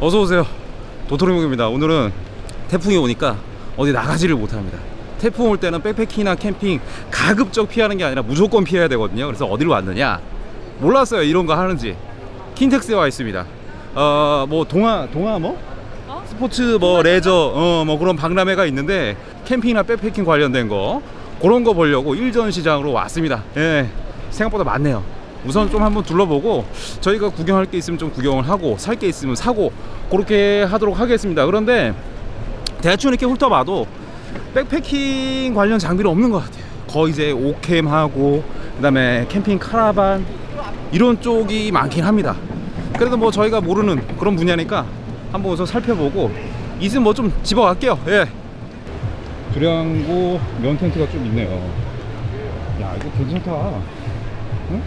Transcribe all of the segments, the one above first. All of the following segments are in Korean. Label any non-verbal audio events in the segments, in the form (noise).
어서 오세요. 도토리묵입니다. 오늘은 태풍이 오니까 어디 나가지를 못합니다. 태풍 올 때는 백패킹이나 캠핑 가급적 피하는 게 아니라 무조건 피해야 되거든요. 그래서 어디로 왔느냐? 몰랐어요. 이런 거 하는지. 킨텍스에 와 있습니다. 어, 뭐 동아 동아 뭐? 어? 스포츠 뭐 레저 어 뭐 그런 박람회가 있는데 캠핑이나 백패킹 관련된 거 그런 거 보려고 일전 시장으로 왔습니다. 예. 생각보다 많네요. 우선 좀 한번 둘러보고 저희가 구경할 게 있으면 좀 구경을 하고 살 게 있으면 사고 그렇게 하도록 하겠습니다. 그런데 대충 이렇게 훑어봐도 백패킹 관련 장비는 없는 것 같아요. 거의 이제 오캠 하고 그다음에 캠핑 카라반 이런 쪽이 많긴 합니다. 그래도 뭐 저희가 모르는 그런 분야니까 한번 우선 살펴보고 있으면 뭐좀 집어갈게요. 예. 주량고 면 텐트가 좀 있네요. 야 이거 괜찮다. 응?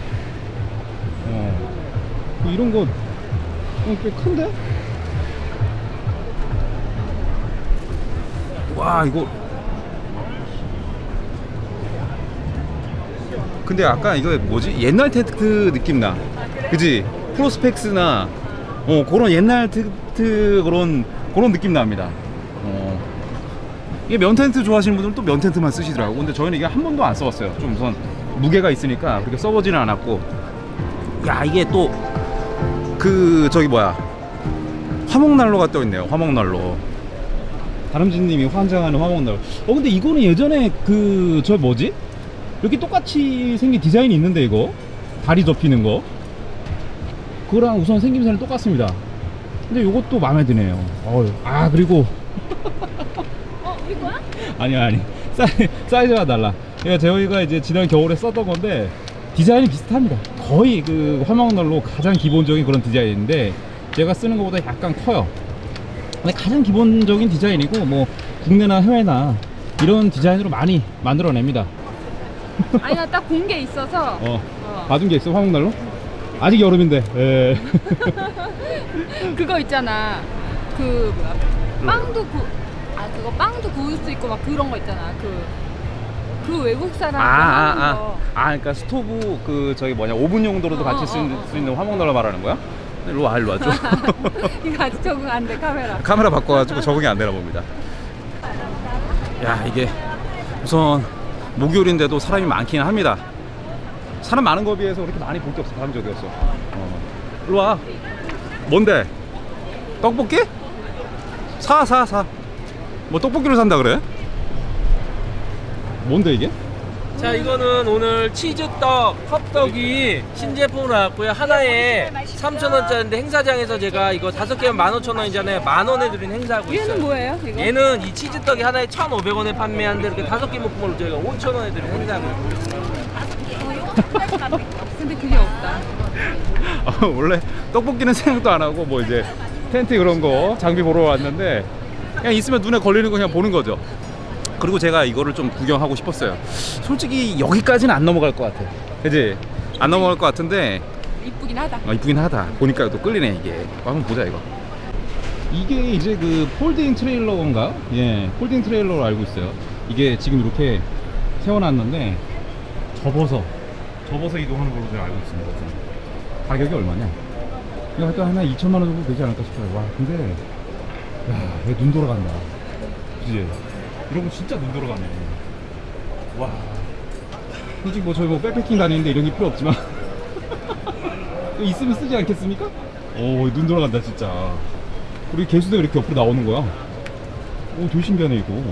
어. 이런 거 어, 꽤 큰데? 와 이거. 근데 아까 이거 뭐지? 옛날 텐트 느낌 나. 그지? 프로스펙스나 어 그런 옛날 텐트 그런 그런 느낌 납니다. 어. 이게 면 텐트 좋아하시는 분들은 또 면 텐트만 쓰시더라고. 근데 저희는 이게 한 번도 안 써봤어요. 좀 우선 무게가 있으니까 그렇게 써보지는 않았고. 야 이게 또 그 저기 뭐야. 화목난로가 떠 있네요 화목난로. 다람쥐님이 환장하는 화목난로. 어 근데 이거는 예전에 그 저 뭐지? 이렇게 똑같이 생긴 디자인이 있는데 이거? 다리 접히는 거? 그거랑 우선 생김새는 똑같습니다. 근데 이것도 마음에 드네요. 어휴. 아 그리고. 어, 우리 거야? 아니야 아니. 사이, 사이즈가 달라. 이거 저희가 이제 지난 겨울에 썼던 건데 디자인이 비슷합니다. 거의 그 화목난로 가장 기본적인 그런 디자인인데 제가 쓰는 것보다 약간 커요. 근데 가장 기본적인 디자인이고 뭐 국내나 해외나 이런 디자인으로 많이 만들어냅니다. 아니 나 딱 본 게 있어서. 어 어. 받은 게 있어 화목난로? 아직 여름인데. 예. (laughs) 그거 있잖아. 그 뭐야? 빵도 구, 아 그거 빵도 구울 수 있고 막 그런 거 있잖아. 그, 그 외국 사람 아, 하는 아, 아. 거 아, 그러니까 스토브 그 저기 뭐냐 오븐 용도로도 어, 같이 어, 쓸 어, 수 있는 화목난로 말하는 거야? 일로 와, 일로 와. 좀. (laughs) 이거 아직 적응 안 돼 카메라 카메라 바꿔가지고 적응이 안 되나 봅니다. 야, 이게 우선 목요일인데도 사람이 많긴 합니다. 사람 많은 거에 비해서 그렇게 많이 볼 게 없어. 다른 적이었어. 어. 일로 와. 뭔데? 떡볶이? 사, 사, 사. 뭐 떡볶이를 산다 그래? 뭔데 이게? 자 이거는 오늘 치즈떡, 컵떡이 신제품으로 나왔고요 하나에 3,000원짜리인데 행사장에서 제가 이거 다섯 개면 15,000원이잖아요 만원에 드린 행사하고 있어요 얘는 뭐예요 이거? 얘는 이 치즈떡이 하나에 1,500원에 판매하는데 이렇게 다섯 개 묶은 걸로 저희가 5,000원에 드린 행사하고 있어요 근데 그게 없다 어, 원래 떡볶이는 생각도 안 하고 뭐 이제 텐트 그런 거 장비 보러 왔는데 그냥 있으면 눈에 걸리는 거 그냥 보는 거죠. 그리고 제가 이거를 좀 구경하고 싶었어요. 솔직히 여기까지는 안 넘어갈 것 같아. 그지? 안 넘어갈 것 같은데 이쁘긴 하다 어, 이쁘긴 하다. 보니까 또 끌리네 이게. 어, 한번 보자 이거. 이게 이제 그 폴딩 트레일러인가? 예, 폴딩 트레일러로 알고 있어요. 이게 지금 이렇게 세워놨는데 접어서 접어서 이동하는 걸로 제가 알고 있습니다. 가격이 얼마냐? 이거 하여튼 하나 2천만 원 정도 되지 않을까 싶어요. 와, 근데 야, 얘눈 돌아간다. 그지? 이런 거 진짜 눈 돌아가네. 와. 솔직히 뭐 저희 뭐 백패킹 다니는데 이런 게 필요 없지만 (laughs) 있으면 쓰지 않겠습니까? 오, 눈 돌아간다 진짜. 우리 개수대가 이렇게 옆으로 나오는 거야. 오, 되게 신기하네 이거.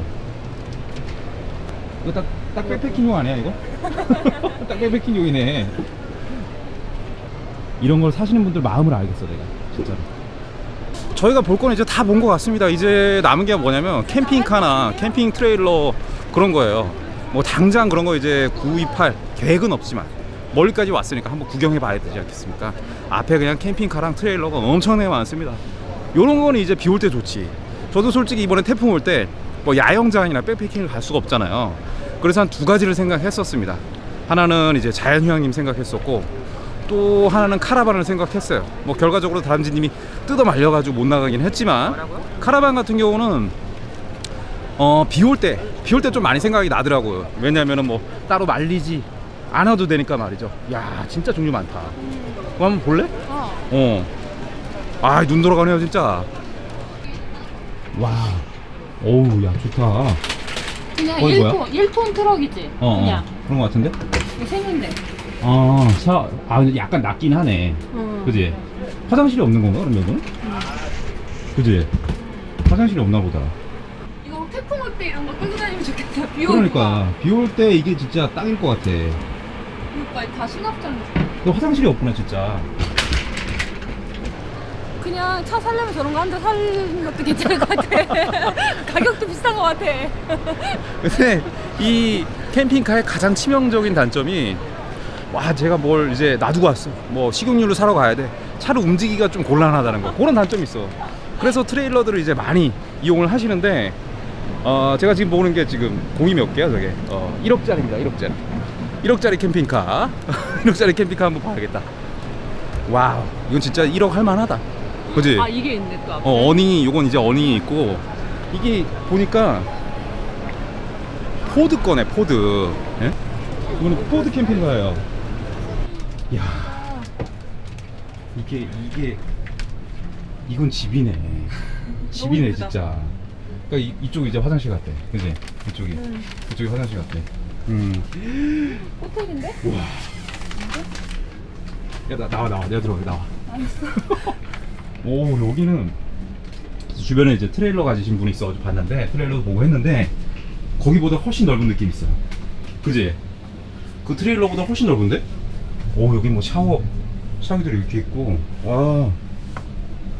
이거 딱, 딱 백패킹용 아니야 이거? (laughs) 딱 백패킹용이네. 이런 걸 사시는 분들 마음을 알겠어 내가 진짜로. 저희가 볼 거는 이제 다 본 것 같습니다. 이제 남은 게 뭐냐면 캠핑카나 캠핑 트레일러 그런 거예요. 뭐 당장 그런 거 이제 구입할 계획은 없지만 멀리까지 왔으니까 한번 구경해 봐야 되지 않겠습니까? 앞에 그냥 캠핑카랑 트레일러가 엄청나게 많습니다. 요런 거는 이제 비 올 때 좋지. 저도 솔직히 이번에 태풍 올 때 뭐 야영장이나 백패킹을 갈 수가 없잖아요. 그래서 한 두 가지를 생각했었습니다. 하나는 이제 자연휴양림 생각했었고 또 하나는 카라반을 생각했어요. 뭐 결과적으로 다람쥐님이 뜯어 말려가지고 못 나가긴 했지만 카라반 같은 경우는 어, 비 올 때, 비 올 때 좀 많이 생각이 나더라고요. 왜냐면은 뭐 따로 말리지 않아도 되니까 말이죠. 야, 진짜 종류 많다. 그거 한번 볼래? 어 어. 아 눈 돌아가네요 진짜 와 어우 야 좋다 그냥 어, 이거 1톤, 1톤 트럭이지. 어, 그냥 어 그런 거 같은데 이거 생긴데. 아, 샤, 아 근데 약간 낮긴 하네 어. 그지 화장실이 없는 건가 그럼 여기는 그지 화장실이 없나 보다 이거 태풍 올 때 이런 거 끌고 다니면 좋겠다. 비. 그러니까 비 올 때 이게 진짜 딱일 것 같아 그러니까 다 수납장도. 근데 화장실이 없구나 진짜 그냥 차 살려면 저런 거 한 대 사는 것도 괜찮을 것 같아. (laughs) 가격도 비싼 것 같아. 근데 이 캠핑카의 가장 치명적인 단점이 와 제가 뭘 이제 놔두고 왔어 뭐 식용유를 사러 가야 돼. 차를 움직이기가 좀 곤란하다는 거. 그런 단점이 있어. 그래서 트레일러들을 이제 많이 이용을 하시는데 어 제가 지금 보는 게 지금 공이 몇 개야 저게? 어 1억짜리입니다 1억짜리. 1억짜리 캠핑카. (laughs) 1억짜리 캠핑카 한번 봐야겠다. 와우 이건 진짜 1억 할만하다. 그지? 아 이게 있네 또 앞에. 어, 어닝이 요건 이제 어닝이 있고. 이게 보니까 포드 거네 포드. 예? 이거는 포드 캠핑카예요 야 이게 이게 이건 집이네. (laughs) 집이네. 진짜. 그러니까 이, 이쪽 이제 화장실 같대 그지? 이쪽이. 이쪽이 화장실 같대 음. 호텔인데? 야, 나, 나와 나와. 내가 들어가 나와. (laughs) 오 여기는 주변에 이제 트레일러 가지신 분이 있어가지고 봤는데 트레일러도 보고 했는데 거기보다 훨씬 넓은 느낌 있어요. 그지? 그 트레일러보다 훨씬 넓은데? 오 여기 뭐 샤워 샤워기들이 이렇게 있고 와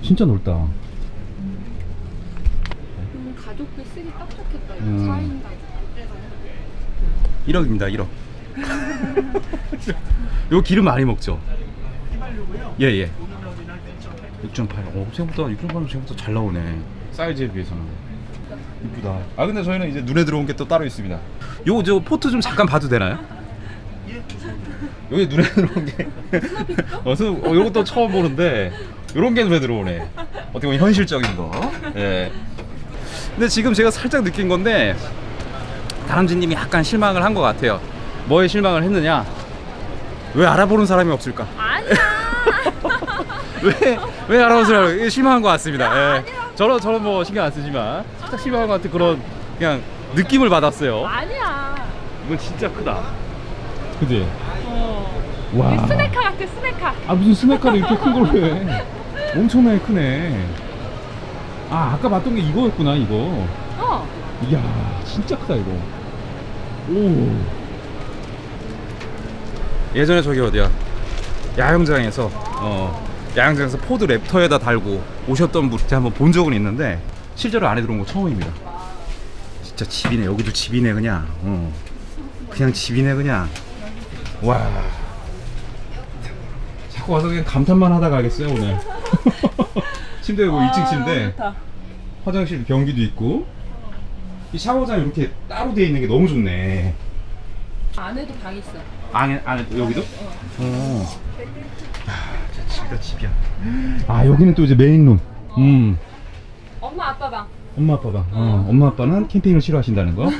진짜 넓다 음, 가족들 쓰기 딱 좋겠다. 이거 음. 4인 가족. 1억입니다 1억 요 기름 많이 먹죠? 예예 6.8 어, 생각보다 6.8은 생각보다 잘 나오네 사이즈에 비해서는 이쁘다 아 근데 저희는 이제 눈에 들어온 게 또 따로 있습니다 요 저 포트 좀 잠깐 봐도 되나요? 여기 눈에 들어온 게 어, 수- 어, 요것도 처음 보는데 요런 게 눈에 들어오네 어떻게 보면 현실적인 거 예. 근데 지금 제가 살짝 느낀 건데 다람쥐님이 약간 실망을 한 것 같아요. 뭐에 실망을 했느냐? 왜 알아보는 사람이 없을까? 아니야. (laughs) 왜, 왜 알아보는 사람이 실망한 것 같습니다. 예. 저런, 저런 뭐 신경 안 쓰지만 살짝 실망한 것 같은 그런 그냥 느낌을 받았어요. 아니야. 이건 진짜 크다. 그지? 어. 와. 스네카 같아 스네카. 아 무슨 스네카를 이렇게 큰걸 왜? (laughs) 엄청나게 크네. 아 아까 봤던 게 이거였구나 이거. 어. 이야 진짜 크다 이거 오 예전에 저기 어디야 야영장에서 어 야영장에서 포드 랩터에다 달고 오셨던 분 제가 한번 본 적은 있는데 실제로 안에 들어온 거 처음입니다 진짜 집이네 여기도 집이네 그냥 어 그냥 집이네 그냥 와 자꾸 와서 그냥 감탄만 하다 가겠어요 오늘 (laughs) 침대 뭐 2층 침대 좋다. 화장실 변기도 있고 이 샤워장 이렇게 따로 돼 있는 게 너무 좋네. 안에도 방 있어. 안에 안에 여기도? 어. 야, 진짜 집이야. 아 여기는 또 이제 메인룸. 음. 엄마 아빠 방. 엄마 아빠가. 어. 엄마 아빠는 캠핑을 싫어하신다는 거. (laughs)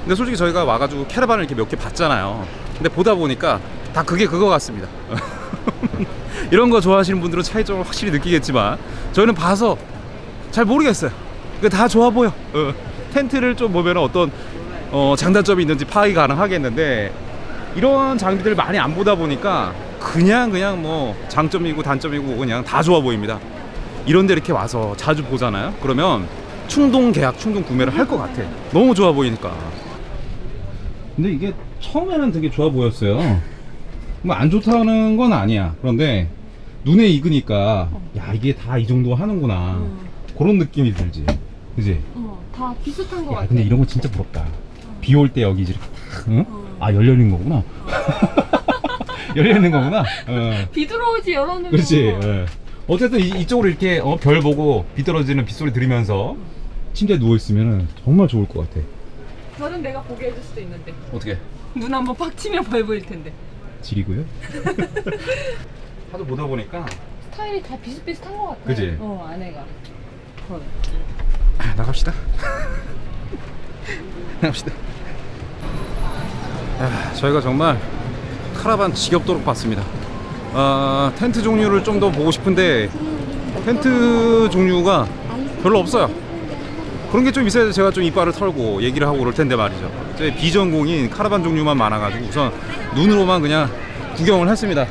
근데 솔직히 저희가 와가지고 캐러반을 이렇게 몇 개 봤잖아요. 근데 보다 보니까 다 그게 그거 같습니다. (laughs) 이런 거 좋아하시는 분들은 차이점을 확실히 느끼겠지만 저희는 봐서 잘 모르겠어요. 그다 좋아 보여. 어, 텐트를 좀 보면 어떤 어, 장단점이 있는지 파악이 가능하겠는데 이런 장비들 많이 안 보다 보니까 그냥 그냥 뭐 장점이고 단점이고 그냥 다 좋아 보입니다. 이런데 이렇게 와서 자주 보잖아요. 그러면 충동 계약, 충동 구매를 할 것 같아. 너무 좋아 보이니까. 근데 이게 처음에는 되게 좋아 보였어요. 뭐 안 좋다는 건 아니야. 그런데 눈에 익으니까 야 이게 다 이 정도 하는구나. 그런 느낌이 들지. 그지? 어. 다 비슷한 거 야 같아. 근데 이런 거 진짜 부럽다. 비 올 때 여기 이렇게 탁, 응? 아 열려 있는 거구나. 열려 있는 거구나. 어. 비 들어오지 열어놓으면. 그렇지. 예. 어쨌든 이, 쪽으로 이렇게 어, 별 보고 비 떨어지는 빗소리 들으면서 침대에 누워 있으면 정말 좋을 것 같아. 저는 내가 보게 해줄 수도 있는데. 어떻게? 눈 한번 팍 치면 벌 보일 텐데. 지리고요? (laughs) 하도 보다 보니까 스타일이 다 비슷비슷한 것 같아. 그지? 어 안에가. 어. 나갑시다. (laughs) 나갑시다. 아, 저희가 정말 카라반 지겹도록 봤습니다. 어, 텐트 종류를 좀 더 보고 싶은데 텐트 종류가 별로 없어요. 그런 게 좀 있어야 제가 좀 이빨을 털고 얘기를 하고 그럴 텐데 말이죠. 제 비전공인 카라반 종류만 많아가지고 우선 눈으로만 그냥 구경을 했습니다.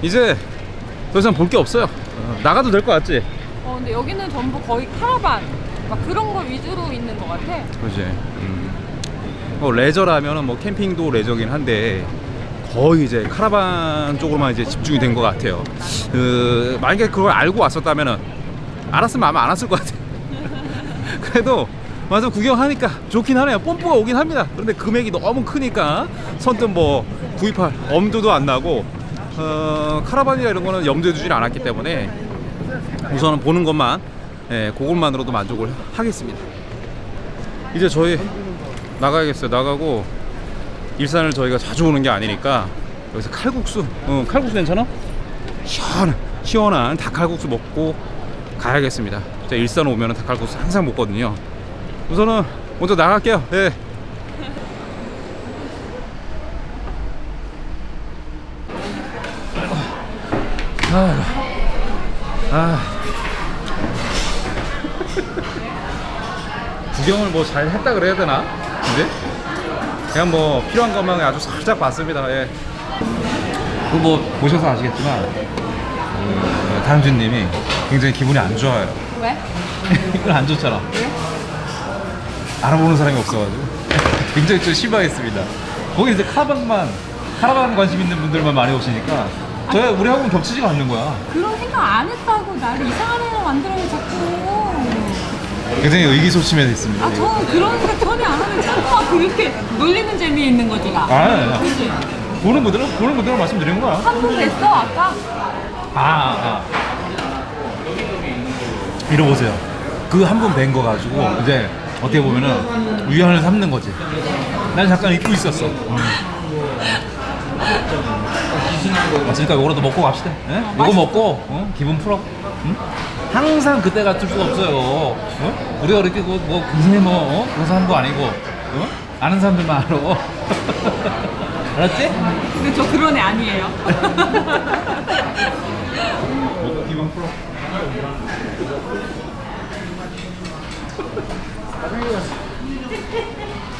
이제 더 이상 볼 게 없어요. 어, 나가도 될 것 같지? 어 근데 여기는 전부 거의 카라반 막 그런 거 위주로 있는 것 같아. 그지. 음. 뭐 레저라면은 뭐 캠핑도 레저긴 한데 거의 이제 카라반 쪽으로만 이제 집중이 된 것 같아요. 그 만약에 그걸 알고 왔었다면은 알았으면 아마 안 왔을 것 같아. (laughs) 그래도 맞아 구경하니까 좋긴 하네요. 뽐뿌가 오긴 합니다. 그런데 금액이 너무 크니까 선뜻 뭐 구입할 엄두도 안 나고 어, 카라반이나 이런 거는 염두에 두질 않았기 때문에 우선은 보는 것만 예, 그것만으로도 만족을 하겠습니다. 이제 저희 나가야겠어요. 나가고 일산을 저희가 자주 오는 게 아니니까 여기서 칼국수, 어, 칼국수 괜찮아? 시원한 시원한 닭칼국수 먹고 가야겠습니다. 제가 일산 오면은 닭칼국수 항상 먹거든요. 우선은 먼저 나갈게요. 네. 아, 아. 구경을 뭐 잘 했다 그래야 되나? 근데 그냥 뭐 필요한 것만 아주 살짝 봤습니다. 예. 그뭐 보셔서 아시겠지만 그, 다람쥐님이 굉장히 기분이 안 좋아요. 왜? (laughs) 이건 안 좋잖아. 알아보는 사람이 없어가지고 (laughs) 굉장히 좀 실망했습니다. 거기 이제 카라반만 카라반 관심 있는 분들만 많이 오시니까 저희 우리 하고는 겹치지가 않는 거야. 그런 생각 안 했다고 나를 이상한 애로 만들어요 자꾸. 굉장히 의기소침해졌습니다. 아 저는 그런 생각 전혀 안 하는데 자꾸 막 그렇게 놀리는 재미 있는 거지 나. 아, 아, 아. 보는 분들은 보는 분들은 말씀드린 거야. 한번 냈어 아까. 아, 아. 이러 보세요. 그한번뵌거 가지고 이제 어떻게 보면은 위안을 삼는 거지. 난 잠깐 잊고 있었어. 맞으니까 요거라도 먹고 갑시다. 예? 요거 먹고 어? 기분 풀어. 응? 항상 그때 같을 수가 없어요. 어? 우리가 이렇게 뭐, 뭐 그새 뭐 어? 그런 사람도 아니고 어? 아는 사람들만 알아. (laughs) 알았지? 근데 저 그런 애 아니에요. (laughs) (laughs) 먹고 기분 풀어.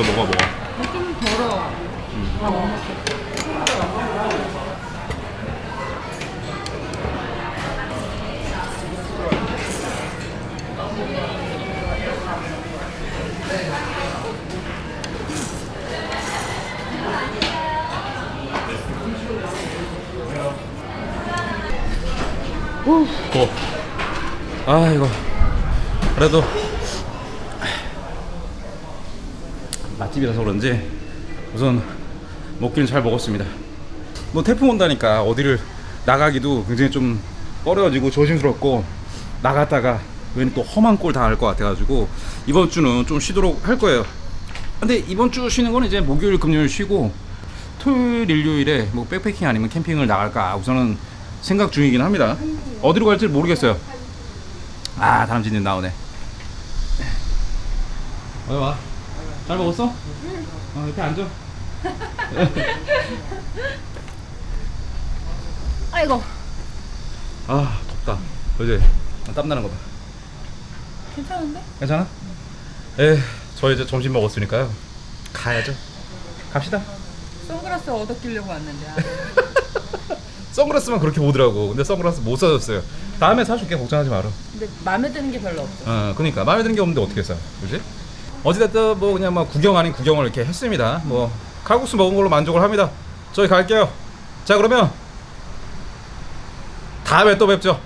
이거 먹어 먹어. 좀 더러워. 고. 아 이거 그래도 맛집이라서 그런지 우선 먹기는 잘 먹었습니다. 뭐 태풍 온다니까 어디를 나가기도 굉장히 좀 꺼려지고 조심스럽고 나갔다가 괜히 또 험한 꼴 당할 것 같아가지고 이번 주는 좀 쉬도록 할 거예요. 근데 이번 주 쉬는 건 이제 목요일 금요일 쉬고 토요일 일요일에 뭐 백패킹 아니면 캠핑을 나갈까 우선은 생각 중이긴 합니다. 어디로 갈지 모르겠어요. 아 다람쥐님 나오네. 어디 와? 잘 먹었어? 응. 어, 이렇게 앉아. (laughs) 아이고. 아 덥다. 그지? 땀 나는 거 봐. 괜찮은데? 괜찮아? 에, 저 이제 점심 먹었으니까요. 가야죠. 갑시다. 선글라스 얻어 끼려고 왔는데. (laughs) 선글라스만 그렇게 보더라고. 근데 선글라스 못 사줬어요. 다음에 사줄게. 걱정하지 마라. 근데 마음에 드는 게 별로 없어. 어, 그러니까 마음에 드는 게 없는데 어떻게 사? 그지? 어찌됐든 뭐 그냥 뭐 구경 아닌 구경을 이렇게 했습니다. 뭐 칼국수 먹은 걸로 만족을 합니다. 저희 갈게요. 자 그러면 다음에 또 뵙죠.